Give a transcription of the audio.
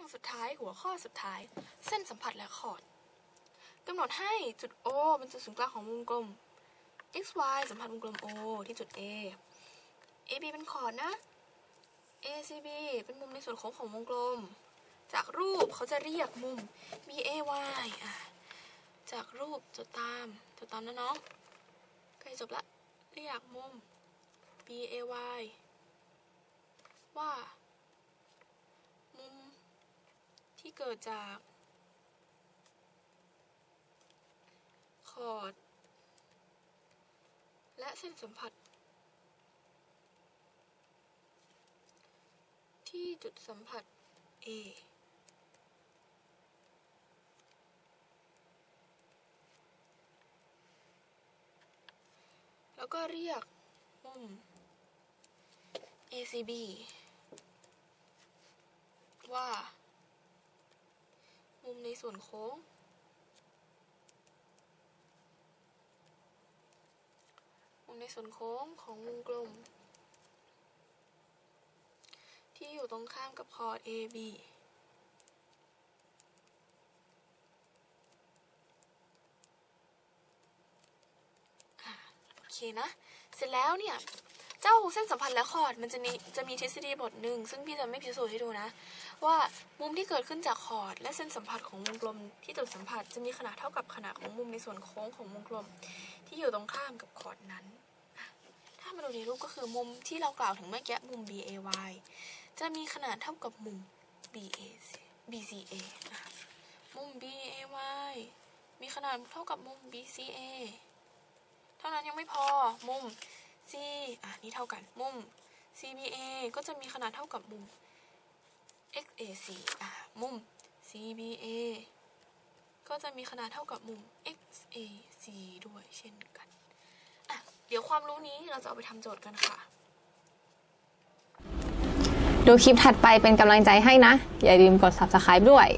รื่องสุดท้ายหัวข้อสุดท้าย เส้นสัมผัสและคอดกำหนดให้จุด O เป็นจุดศูนย์กลางของวงกลม x y สัมผัสวงกลม O ที่จุด A A B เป็นคอดนะ A C B เป็นมุมในส่วนโค้งของวงกลม จากรูปเขาจะเรียกมุม B A Y จากรูปจดตามจดตามนะน้องใกล้จบละเรียกมุม B A Y ว่า มุม ที่เกิดจาก คอร์ด และเส้นสัมผัส ที่จุดสัมผัส A แล้วก็เรียกมุม ACB ว่า ในส่วนโค้ง มุมในส่วนโค้งของวงกลม ที่อยู่ตรงข้ามกับคอร์ด AB อะโอเคนะ เสร็จแล้วเนี่ย เจ้าเส้นสัมพันธ์และคอร์ดมันจะมีจะมีทฤษฎีบทหนึ่งซึ่งพี่จะไม่พิสูจน์ให้ดูนะ ว่ามุมที่เกิดขึ้นจากคอร์ดและเส้นสัมผัสของวงกลมที่จุดสัมผัสจะมีขนาดเท่ากับขนาดของมุมในส่วนโค้งของวงกลม ที่อยู่ตรงข้ามกับคอร์ดนั้น ถ้ามาดูในรูปก็คือมุมที่เรากล่าวถึงเมื่อกี้มุม BAY จะมีขนาดเท่ากับมุม BAC BCA มุม BAY มีขนาดเท่ากับมุม BCA เท่านั้นยังไม่พอมุม C อะนี่เท่ากันมุม CBA ก็จะมีขนาดเท่ากับมุม XAC อะมุม CBA ก็จะมีขนาดเท่ากับมุม XAC ด้วยเช่นกันอะเดี๋ยวความรู้นี้เราจะเอาไปทำโจทย์กันค่ะ ดูคลิปถัดไปเป็นกำลังใจให้นะ อย่าลืมกด subscribe ด้วย